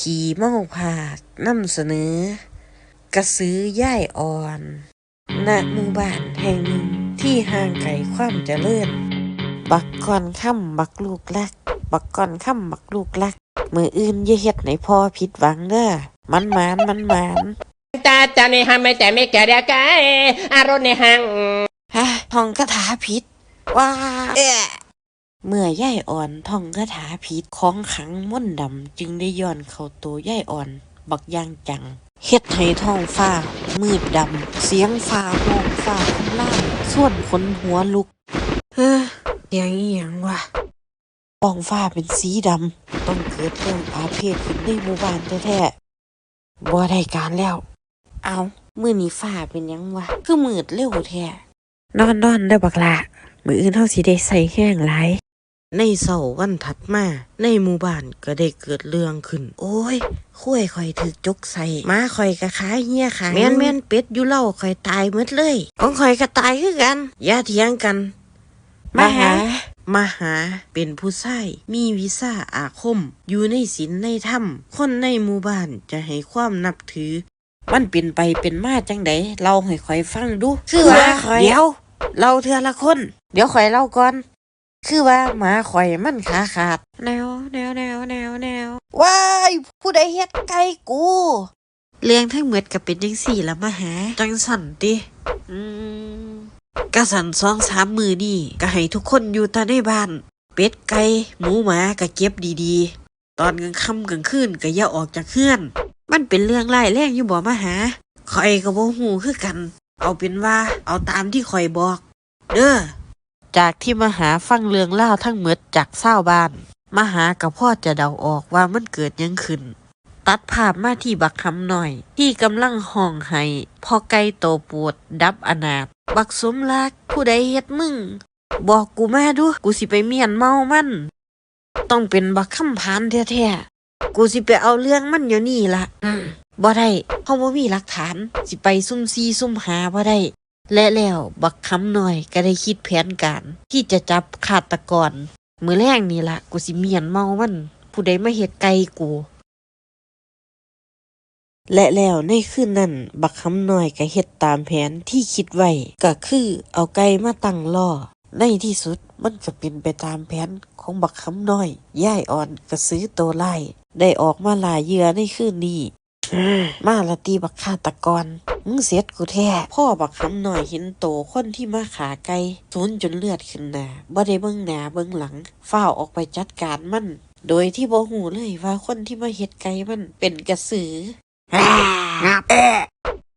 ขี่เมาผากนำเสนอ กระสือย่ายอ่อนณหมู่บ้านแห่งหนึ่งที่ห่างไกลความเจริญ บักก่อนค่ำบักลูกลัก บักก่อนค่ำบักลูกลัก มืออื่นอย่าเฮ็ดให้พ่อผิดหวังเด้อมันหมานมันหมานตาจาในหังไม่แต่ไม่แก่เดียกายอารมณ์ในหังฮะท่องคาถาผิดว้า เอะเมื่อย่ายอ่อนท่องคาถาผิดของขลังม่นต์ดำจึงได้ย้อนเข้าตัวย่ายอ่อน บักอย่างจังเฮ็ดให้ท้องฟ้า มืดดำ เสียงฟ้าห้องฟ้าคำล่ามส่วนขนหัวลุก เฮ้อเสียงอีหยังวะป้องฟ้าเป็นสีดำ ต้องเกิดเรื่องอาเพศขึ้นในหมู่บ้านแท้ๆบ่ได้การแล้ว เอามื้อนี้ฟ้าเป็นหยังวะ คือมืดเร็วแท้นอนนอนได้อบักละมืออื่นเฮาสิได้ใส่แห้งหลาย ในเสาร์วันถัดมา ในหมู่บ้านก็ได้เกิดเรื่องขึ้น โอ้ยคุ้ยข่อยถึกจกใส่หมาข่อยก็ขายเหี้ยขายแม่นแม่นเป็ดอยู่เล่าข่อยตายหมดเลยของข่อยก็ตายคือกัน อย่าเถียงกัน มาหามาหาเป็นผู้ชายมีวิชาอาคม อยู่ในศีลในธรรม คนในหมู่บ้านจะให้ความนับถือ มันเป็นไปเป็นมาจังไดเล่าให้ข่อยฟังดู คือว่าเดี๋ยวเล่าเทือละคน เดี๋ยวข่อยเล่าก่อน คือว่าหมาข่อยมันขาขาด แนวแนวแนวแนวแนวว้ายผู้ใดเฮ็ดไก่กู เรื่องทั้งหมดก็เป็นจังสี่ละมาหา จังสันติอืมกะสันสองสามมือนี่ก็ให้ทุกคนอยู่แต่ในบ้าน เป็ดไก่หมูหมาก็เก็บดีๆ ตอนกลางค่ำกลางคืนก็อย่าออกจากเฮือน มันเป็นเรื่องร้ายแรงอยู่บ่มาหาข่อยก็บ่ฮู้คือกัน เอาเป็นว่า เอาตามที่ข่อยบอก เด้อ จากที่มหาฟังเรื่องเล่าวทั้งหมดจากเศร้าวบ้าน มหากับพ่อจะเดาออกว่ามันเกิดหยังขึ้น ตัดภาพมาที่บักคำหน่อย ที่กำลังห้องไห้พอไก่โตปวดดับอนาถบักสมรักผู้ใดเฮ็ดมึง บอกกูมาดูกูสิไปเมียนเมามัน ต้องเป็นบักคำพานแท้ๆกูสิไปเอาเรื่องมันเดี๋ยวนี้ละอืมบ่ได้เพราะว่ามีหลักฐาน สิไปซุ่มซีซุ่มหาบ่ได้ และแล้วบักคำหน่อยก็ได้คิดแผนการ ที่จะจับฆาตกร มือแรกนี่ละกูสิเมียนเมามัน ผู้ใดมาเฮ็ดไกลกู และแล้วในคืนนั้น บักคำหน้อยก็เฮ็ดตามแผนที่คิดไว้ก็คือเอาไก่มาตั้งล่อ ในที่สุดมันก็เป็นไปตามแผนของบักคำน้อยย่ายอ่อนก็ซื้อตัวไล่ได้ออกมาล่าเหยื่อในคืนนี้ มาละตีบักฆาตกร มึงเสียดกูแท้ พ่อบักคำหน่อยเห็นโตคนที่มาขาไกลสูนจนเลือดขึ้นหน้าบ่ได้เบิ่งหน้าเบิ่งหลังฝ้าวออกไปจัดการมัน โดยที่บ่หูเลยว่าคนที่มาเฮ็ดไก่มันเป็นกระสืองับเอะ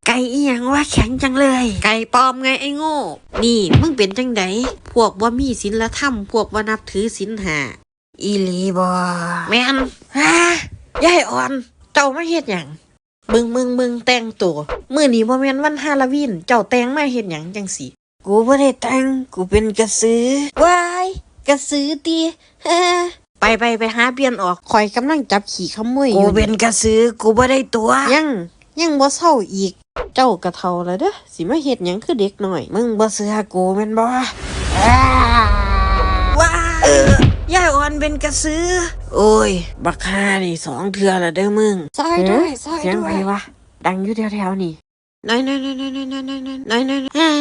ไก่อีหยังว่าแข็งจังเลย ไก่ปลอมไงไอ้โง่ นี่มึงเป็นจังไดพวกว่ามีศีลธรรมพวกว่านับถือศีลหาอีหลีบ่แม่นฮะยายอ่อน เจ้ามาเฮ็ดหยังมึงมึงมึงแต่งตัวมื้อนี้บ่แม่นวันฮาโลวีน เจ้าแต่งมาเฮ็ดหยังจังสิกูบ่ได้แต่งกูเป็นกระสือว้ายกระสือติฮะไปไปไปหาเปลี่ยนออกคอยกำลังจับขี่ขโมยอยู่กูเป็นกระสือกูบ่ได้ตัว ยังยังบ่เศร้าอีก เจ้ากระเทาแล้วเด้อสิมาเฮ็ดหยังคือเด็กน้อย มึงบ่เสือกูแม่นบ่ว้าเออย่าอ่อนเป็นกระสือโอ้ย บักห่านี่สองเทื่อแล้วเด้อมึงซอยด้วยซอยเสียงด้วไผยวะ ดังอยู่แถวๆนี่น้อยน้อยน้อยน้อยน้อยน้อยน้อยน้อยน้อยน้อย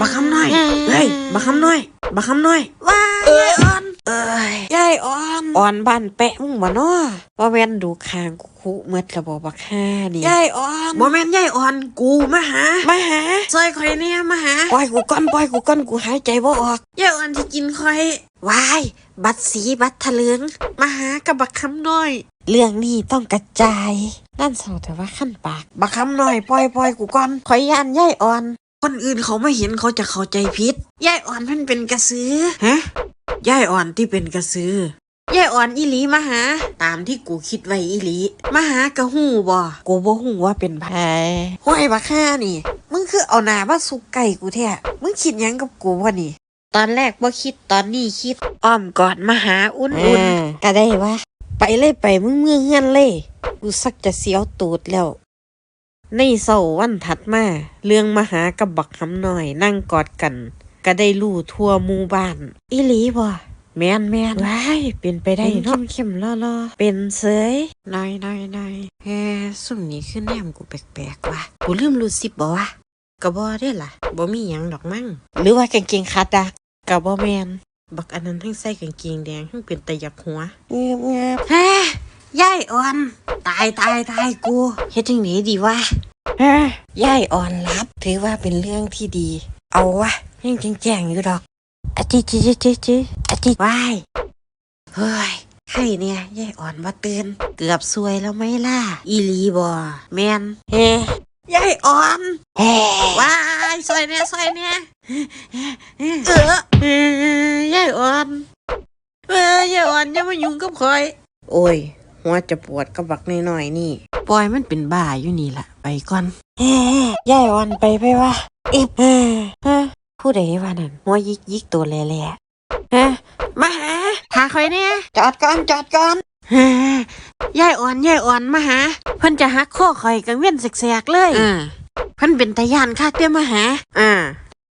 บักคำน้อย เฮ้ย บักคำน้อย บักคำน้อย ว้าเอ้ยอ่อนเอ้ย ยายอ่อนอ่อนบ้านแปะมึงบ่เนาะว่าแม่นดูคางกูคุเมื่อระบบบักห่านี่ยายอ่อนบ่แม่นยายอ่อนกูมาหา มาหา ซอยข่อยเนี่ยมาหา ปล่อยกูก่อนปล่อยกูก่อนกูหายใจบ่ออกยายอ่อนที่กินข่อยวาย บัตรสีบัตรทะเลืองมาหากับบักคำน้อย เรื่องนี้ต้องกระจายนั่นเสาแต่ว่าขั้นปาก บักคำน้อยปล่อยปล่อยกูก่อนขอยยานยายอ่อน คนอื่นเขาไม่เห็นเขาจะเข้าใจผิดยายอ่อนเพิ่นเป็นกระสือฮะยายอ่อนที่เป็นกระสือยายอ่อนอีหลีมาหา ตามที่กูคิดไว้อีหลีมาหากระหูบ่กูบ่ฮู้ว่าเป็นไผห้วยบักค่านี่ มึงคือเอาหน้ามาสุกไก่กูแท้มึงคิดหยังกับกูวะนี่ ตอนแรกบ่คิดตอนนี้คิดอ้อมกอดมาหาอุ่นอุ่อุ่นนก็ได้วะไปเลยไปมึงเมืองเฮือนเลยกูสักจะเสียวตูดแล้ว ในเสาร์วันถัดมา เรื่องมหากับบักคำน้อยนั่งกอดกัน ก็ได้รู้ทั่วหมู่บ้าน อีหลีบ่แมนแมนว้ายเป็นไปได้เนาะเข้มๆล่อๆเป็นเสยน้อยน้อยน้อยเฮ้สุ่มนี้คือแนมกูแปลกๆว่ะกูลืมรูดซิปบ่วะก็บ่ได้ล่ะบ่มีหยังดอกมั่ง หรือว่ากางเกงขาดดัก กับบ่แมนบักอันนั้นทั้งใส่กางเกงแดงทั้งเป็นตะยักหัวเงียบเงียบเฮ้ยายอ่อน ตายตายตายกูเฮ็ดจังไดดีวะฮะย่ายอ่อนรับ ถือว่าเป็นเรื่องที่ดี เอาวะยังแจ้งๆอยู่ดอกอะจิจิจิจิจิอะจิวายเฮ้ยใครเนี่ยยายอ่อนมาตื่นเกือบซวยแล้วไหมล่ะ อีหลีบ่แมนเฮ้ยายอ่อนแฮ่ว้ายซอยเนี่ยซอยเนี่ย เออยายอ่อนเออยายอ่อนอย่ามายุ่งกับคอย โอ้ย หัวจะปวดกระบักน้อยๆนี่ ปล่อยมันเป็นบ้าอยู่นี่ล่ะ ไปก่อนแฮ่ย่ายอ่อนไปไปวะอิบฮะฮะผู้ใดว่านั่นหัวยิกยิกตัวแหล่ๆฮะมาหาหาคอยเนี่ยจอดก่อนจอดก่อนฮ่ายายอ่อนยายอ่อนมาหา เพิ่นจะหักข้อคอยกังเวียนแสกๆเลยอ่าเพิ่นเป็นตาย่านคักเด้อมาหา อ่า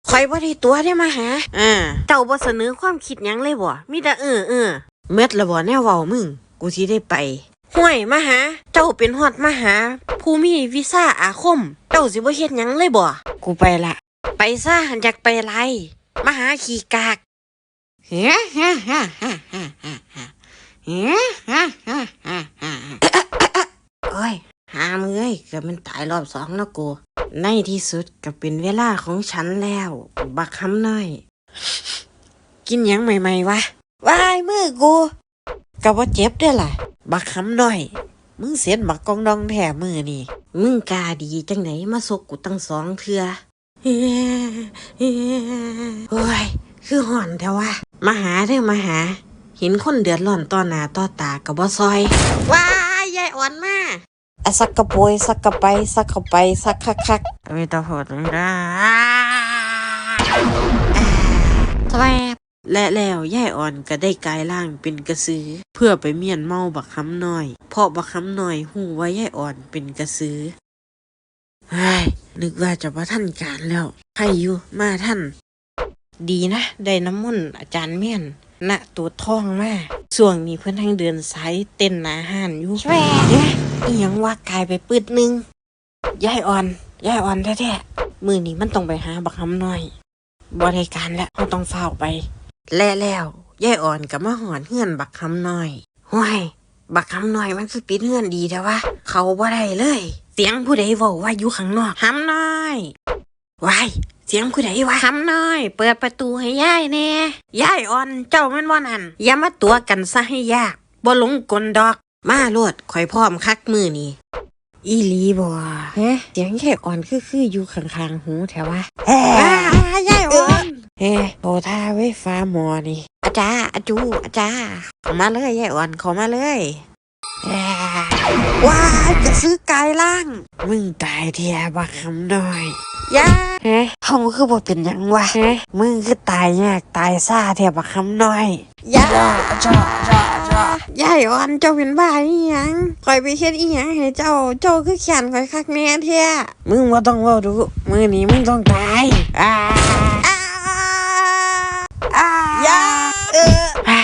คอยบ่ได้ตัวได้มาหาอ่าเจ้าบ่เสนอความคิดหยังเลยบ่ มีแต่เออเออเม็ดละบ่แนวเว้ามึง กูสิได้ไปห่วยมาหา เจ้าเป็นฮอดมาหา ผู้มีวีซ่าอาคม เจ้าสิบ่เฮ็ดหยังเลยบ่ กูไปละ ไปซะหันอยากไปไรมาหาขี่กากเฮ้ฮ่าฮ่าฮ่าฮ่าฮ่าฮ่าเฮ้ฮ่าฮ่าฮ่าฮ่าโอ้ย หามเอ้ยเกือบมันตายรอบสองแล้วกูในที่สุดก็เป็นเวลาของฉันแล้ว บักคำน้อย กินยังใหม่ๆวะวายมือกูก็บ่เจ็บด้อล่ะ บักคำน้อย มึงเสียนบักกองดองแถมือนี่ มึงกาดีจังไหนมาซกกูตั้งสองเทือเฮ้เฮ้โอ้ยคือห่อนแต่ว่ามาหาเด้อมาหา เห็นคนเดือดร้อนต่อหน้าต่อตากับบ่ซอย ว้ายยายอ่อนมา อะสักกระโปยสักกระไปสักเข้าไปสักคักคักไม่ต้องพูดนะทำไมและแล้วยายอ่อนก็ได้กลายร่างเป็นกระสือ เพื่อไปเมียนเมาบักคำน้อย เพราะบักคำน้อยหูว่ายายอ่อนเป็นกระสือเฮ้ยนึกว่าจะมาท่านการแล้วใครอยู่มาท่าน ดีนะ ได้น้ำมนต์อาจารย์เมียนณตัวท่องมาส่วงนี้เพื่อนทั้งเดินสายเต้นหนาห้านอยู่แหวเนี่ย อีหยังว่ากายไปปืดหนึงยายอ่อนยายอ่อนแท้ๆมือนี้มันต้องไปหาบักคำน้อยบริการแล้วเราต้องเฝ้าไป และแล้วยายอ่อนกับมาหอนเฮือนบักคำน้อยห้วยบักคำน้อยมันคือปิดเฮือนดีแต่ว่า เขาบ่ได้เลย เสียงผู้ใดเว้าว่าอยู่ข้างนอกคำน้อยวายเสียงผู้ใดวะคำน้อย เปิดประตูให้ยายแน่ยายอ่อนเจ้าแม่นว่านั่นอย่ามาตัวกันซะให้ยากบ่หลงกลดอก มาโลดข่อยพร้อมคักมือนี่อีหลีบ่ๆเฮ้เสียงแค่อ่อนคือคืออยู่ข้างๆหูแถวว่าเอ้ยยายอ่อนเฮ้โทท่าไว้ฟ้าหมอนี่อาจารย์อาจูอาจารย์เข้ามาเลยยายอ่อนเข้ามาเลยแหม่ว้ายจะซื้อกายล่าง มึงตายเทียบักคำน้อย ยาเฮ้เฮาคือบ่เป็นหยังวะเฮ้มึงคือตายยากตายซ่าเทียบักคำน้อยยาจ้าจ้าจ้ายายอ่อนเจ้าเป็นบ้าอีหยังคอยไปเฮ็ดอีหยังให้เจ้าเจ้าคือแขนคอยคักแน่เท้มึงว่าต้องเว่าดูมือนี้มึงต้องตายอ่าอ้าอ้ายาเอออ่า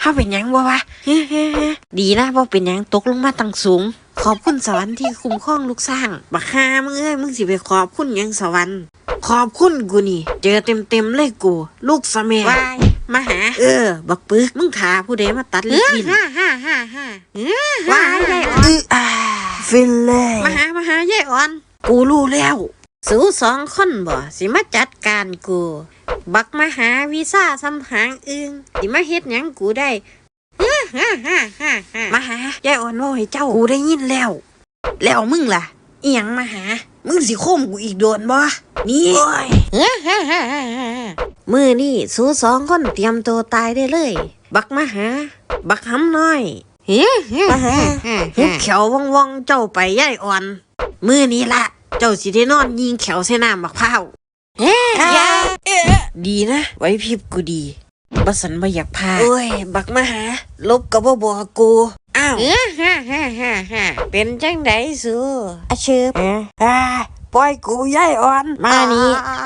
เฮาเป็นหยังบ่วะเฮ้เฮ้เฮ้ดีนะว่าเป็นหยังตกลงมาตั้งสูง ขอบคุณสวรรค์ที่คุ้มครองลูกสร้าง บักฮามึงเอ้ยมึงสิไปขอบคุณหยังสวรรค์ ขอบคุณกูนี่ เจอเต็มเต็มๆเลยกู ลูกสะแม่วายมาหา เออ บักปึก มึงถาผู้ใดมาตัดลิ้นฮ่าฮ่าฮ่าฮ่าว้ายยายอ่อนอ่าฟินเลย มาหามาหายายอ่อน กูรู้แล้ว สูสองคนบ่สิมาจัดการกู บักมาหาวีซ่าสำหางอึงสิมาเฮ็ดหยังกูได้ ฮ่าฮ่าฮ่าฮ่าฮ่ามาหายายอ่อนว่าให้เจ้ากูได้ยินแล้ว แล้วมึงล่ะอีหยังมาหา มึงสิโคมกูอีกโดนบ่นี่ฮ่าฮ่าฮ่าฮ่าฮ่ามือนี่สูสองคนเตรียมตัวตายได้เลย บักมาหา บักหำน้อยเฮ้มาหาหุบเขียวว่องว่องๆเจ้าไปยายอ่อน มือนี้ละเจ้าสิได้นอนยิงแขวใส่น้ำบักพร้าวเฮ้ยาดีนะ ไว้พริบกูดี บัสันบ่อยากพาโอ้ย บักมาหา ลบกับบ่บอกกู อ้าวฮ่าฮ่าฮ่าฮ่าเป็นจังไดสูอาชืบอ่าปล่อยกูย่ายอ่อน มานี่อ่า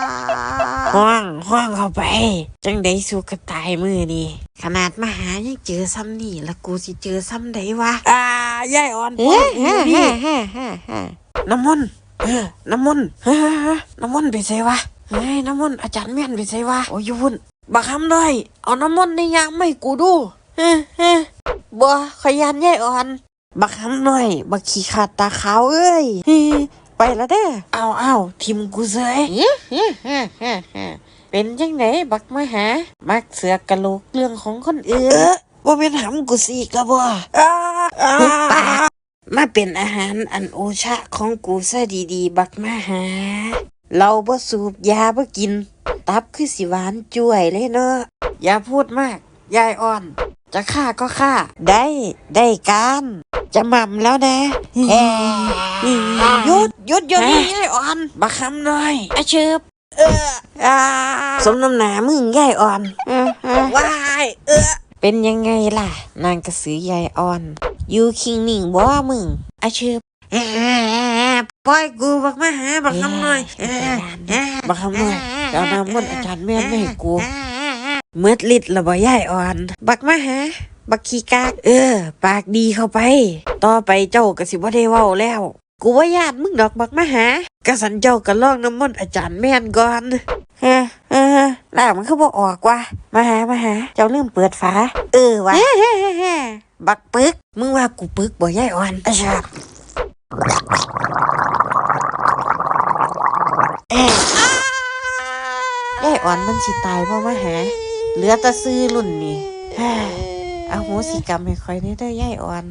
ห้องห้องเข้าไป จังไดสู้กระตายมือนี่ขนาดมาหายังเจอซ้ำนี่แล้วกูสิเจอซ้ำใดวะอ่ายายอ่อนเฮ้ยพ่อเฮ้อยู่ยนี่เฮ้ยเฮ้ยเฮ้ยน้ำมนต์เออน้ำมนต์เฮ้ยน้ำมนต์ไปใส่วะเฮ้ยน้ำมนต์อาจารย์แม่นไปใส่วะโอ้ยอยุ่น บักคำเลยเอาน้ำมนต์ในยามไม่กูดูเฮ้ยเฮ้ยบัวขยันยายอ่อน บักคำหน่อย บักขี้ขาดตาขาวเอ้ยเฮ้ยไปละเด้อเอาเอาทิมกูเสยเป็นจังไหนบักมาหา มักเสือกกะโหลกเรื่องของคนอื่นเออว่าเป็นหำกูสิกระบัวอ้าอ้ามาเป็นอาหารอันโอชะของกูซะดีๆ บักมาหา เราบ่สูบยาบ่กิน ตับคือสิหวานจ่วยเลยเนาะ อย่าพูดมาก ยายอ่อน จะฆ่าก็ฆ่า ได้ ได้การ จะหม่ำแล้วนะเอ้ยหยุดหยุดหยุดนี่ยายอ่อน บักคำหน่อยอาชืบเอออ่าสมน้ำหนามึงยายอ่อนว้ายเออเป็นยังไงล่ะ นางกระสือยายอ่อนอยู่คิงนิ่งบ่มึงอาเชิบเอ๊ะ ปล่อยกูบักมาหาบักคำหน่อยเอ๊ะเอ๊ะบักคำหน่อยเอาน้ำมนต์อาจารย์แม่นไม่ให้กูเมืดลิดละบ่ยายอ่อน บักมาหาบักขี้กาก เออ ปากดีเข้าไป ต่อไปเจ้าก็สิบ่ได้เว้าแล้ว กูว่าญาติมึงดอกบักมาหากะสันเจ้าก็ลองน้ำมนต์อาจารย์แม่นก่อนเฮ้เฮ้ล่างมันคือบ่ออกว่ะมาหามาหา เจ้าลืมเปิดฝา เออวะบักปึก มึงว่ากูปึกบ่ยายอ่อนอะชาเอ๊ะ อ้อนมันสิตายเพราะมาหา เหลือแต่ซื้อรุ่นนี่เฮ้ยอโหสิกรรมให้คอยได้เด้อยายอ่อน